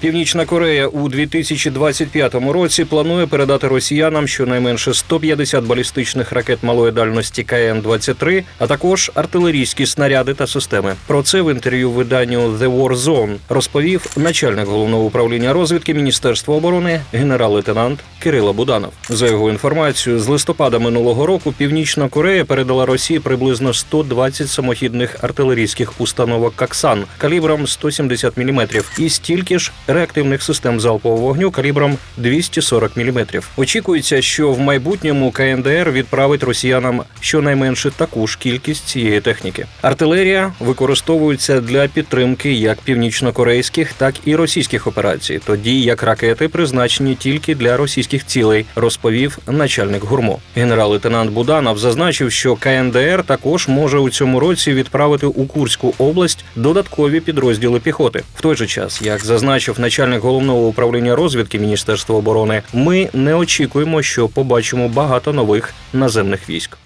Північна Корея у 2025 році планує передати росіянам щонайменше 150 балістичних ракет малої дальності КН-23, а також артилерійські снаряди та системи. Про це в інтерв'ю виданню The War Zone розповів начальник головного управління розвідки Міністерства оборони генерал-лейтенант Кирило Буданов. За його інформацією, з листопада минулого року Північна Корея передала Росії приблизно 120 самохідних артилерійських установок Каксан калібром 170 мм і стільки ж реактивних систем залпового вогню калібром 240 мм. Очікується, що в майбутньому КНДР відправить росіянам щонайменше таку ж кількість цієї техніки. Артилерія використовується для підтримки як північнокорейських, так і російських операцій, тоді як ракети призначені тільки для російських цілей, розповів начальник гурмо. Генерал-лейтенант Буданов зазначив, що КНДР також може у цьому році відправити у Курську область додаткові підрозділи піхоти. В той же час, як зазначив начальник головного управління розвідки Міністерства оборони, ми не очікуємо, що побачимо багато нових наземних військ.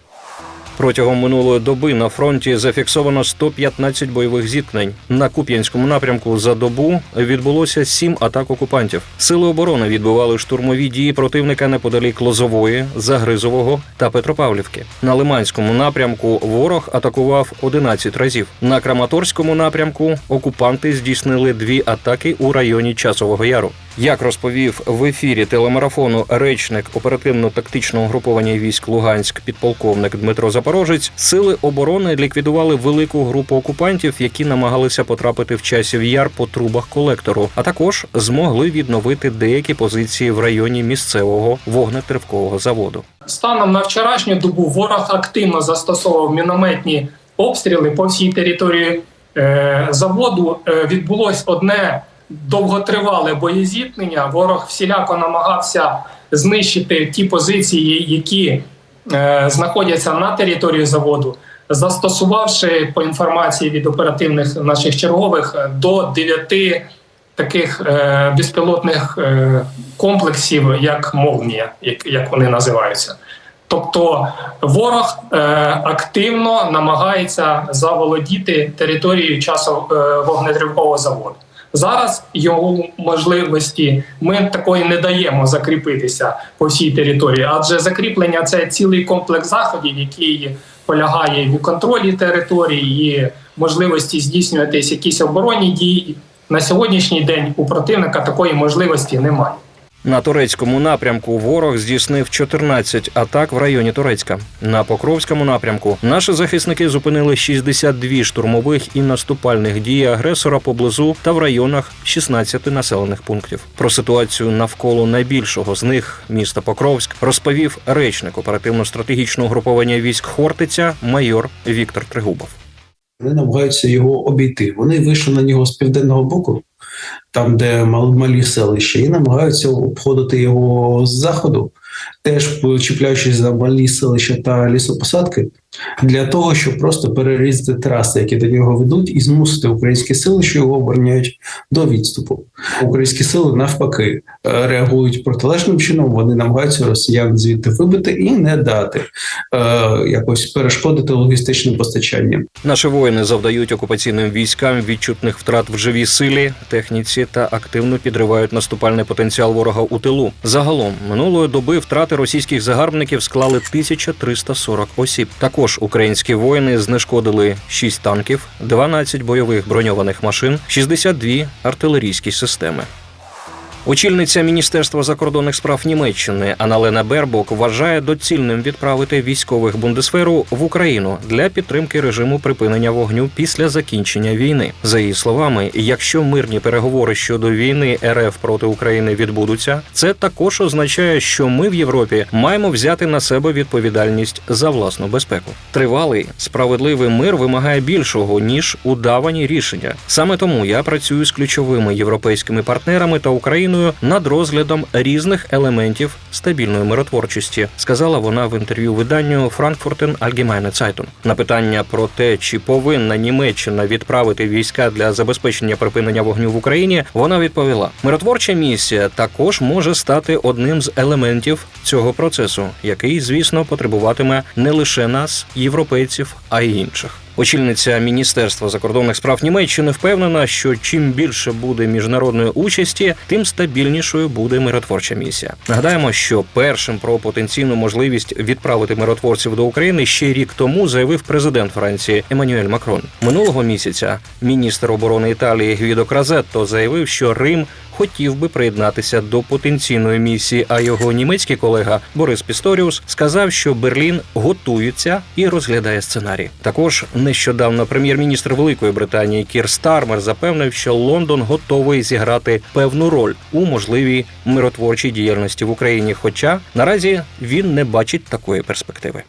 Протягом минулої доби на фронті зафіксовано 115 бойових зіткнень. На Куп'янському напрямку за добу відбулося сім атак окупантів. Сили оборони відбивали штурмові дії противника неподалік Лозової, Загризового та Петропавлівки. На Лиманському напрямку ворог атакував 11 разів. На Краматорському напрямку окупанти здійснили дві атаки у районі Часового Яру. Як розповів в ефірі телемарафону речник оперативно-тактичного груповання військ Луганськ підполковник Дмитро Запорожець, сили оборони ліквідували велику групу окупантів, які намагалися потрапити в часів яр по трубах колектору, а також змогли відновити деякі позиції в районі місцевого вогнетривкового заводу. Станом на вчорашню добу ворог активно застосовував мінометні обстріли по всій території е, заводу. Е, відбулось одне довготривале боєзіткнення. Ворог всіляко намагався знищити ті позиції, які е, знаходяться на території заводу, застосувавши по інформації від оперативних наших чергових е, до 9 таких е, безпілотних е, комплексів, як молнія, як, як вони називаються. Тобто ворог е, активно намагається заволодіти територією часу е, вогнетривкового заводу. Зараз його можливості ми такої не даємо закріпитися по всій території, адже закріплення це цілий комплекс заходів, який полягає в контролі території і можливості здійснюватись якісь оборонні дії. На сьогоднішній день у противника такої можливості немає. На турецькому напрямку ворог здійснив 14 атак в районі Турецька. На Покровському напрямку наші захисники зупинили 62 штурмових і наступальних дій агресора поблизу та в районах 16 населених пунктів. Про ситуацію навколо найбільшого з них міста Покровськ розповів речник оперативно-стратегічного груповання військ Хортиця майор Віктор Тригубов. Вони намагаються його обійти. Вони вийшли на нього з південного боку, там, де малі селища, і намагаються обходити його з заходу, теж чіпляючись за малі селища та лісопосадки, для того, щоб просто перерізати траси, які до нього ведуть, і змусити українські сили, що його обороняють, до відступу. Українські сили навпаки е, реагують протилежним чином. Вони намагаються росіян звідти вибити і не дати е, якось перешкодити логістичним постачанням. Наші воїни завдають окупаційним військам відчутних втрат в живій силі, техніці та активно підривають наступальний потенціал ворога у тилу. Загалом минулої доби втрати російських загарбників склали 1340 осіб. Також українські воїни знешкодили 6 танків, 12 бойових броньованих машин, 62 артилерійські системи. Очільниця Міністерства закордонних справ Німеччини Аналена Бербок вважає доцільним відправити військових бундесферу в Україну для підтримки режиму припинення вогню після закінчення війни. За її словами, якщо мирні переговори щодо війни РФ проти України відбудуться, це також означає, що ми в Європі маємо взяти на себе відповідальність за власну безпеку. Тривалий справедливий мир вимагає більшого ніж удавані рішення. Саме тому я працюю з ключовими європейськими партнерами та Україною над розглядом різних елементів стабільної миротворчості, сказала вона в інтерв'ю виданню Frankfurten Allgemeine Zeitung. На питання про те, чи повинна Німеччина відправити війська для забезпечення припинення вогню в Україні, вона відповіла: миротворча місія також може стати одним з елементів цього процесу, який, звісно, потребуватиме не лише нас, європейців, а й інших. Очільниця Міністерства закордонних справ Німеччини впевнена, що чим більше буде міжнародної участі, тим стабільнішою буде миротворча місія. Нагадаємо, що першим про потенційну можливість відправити миротворців до України ще рік тому заявив президент Франції Еммануель Макрон. Минулого місяця міністр оборони Італії Гвідо Кразетто заявив, що Рим хотів би приєднатися до потенційної місії. А його німецький колега Борис Пісторіус сказав, що Берлін готується і розглядає сценарій. Також нещодавно прем'єр-міністр Великої Британії Кір Стармер запевнив, що Лондон готовий зіграти певну роль у можливій миротворчій діяльності в Україні. Хоча наразі він не бачить такої перспективи.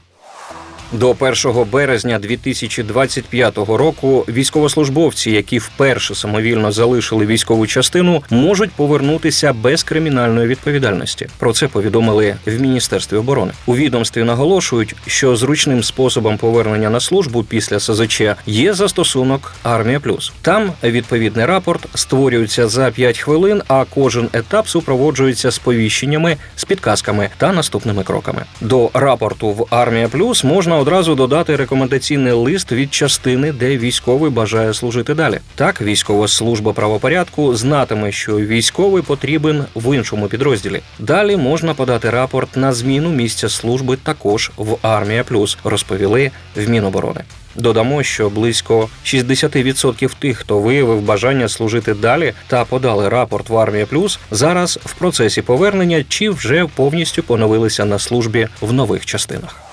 До 1 березня 2025 року військовослужбовці, які вперше самовільно залишили військову частину, можуть повернутися без кримінальної відповідальності. Про це повідомили в міністерстві оборони. У відомстві наголошують, що зручним способом повернення на службу після СЗЧ є застосунок Армія Плюс. Там відповідний рапорт створюється за 5 хвилин, а кожен етап супроводжується сповіщеннями з підказками та наступними кроками. До рапорту в Армія Плюс можна одразу додати рекомендаційний лист від частини, де військовий бажає служити далі. Так, військова служба правопорядку знатиме, що військовий потрібен в іншому підрозділі. Далі можна подати рапорт на зміну місця служби також в Армія Плюс, розповіли в Міноборони. Додамо, що близько 60% тих, хто виявив бажання служити далі та подали рапорт в Армія Плюс, зараз в процесі повернення чи вже повністю поновилися на службі в нових частинах.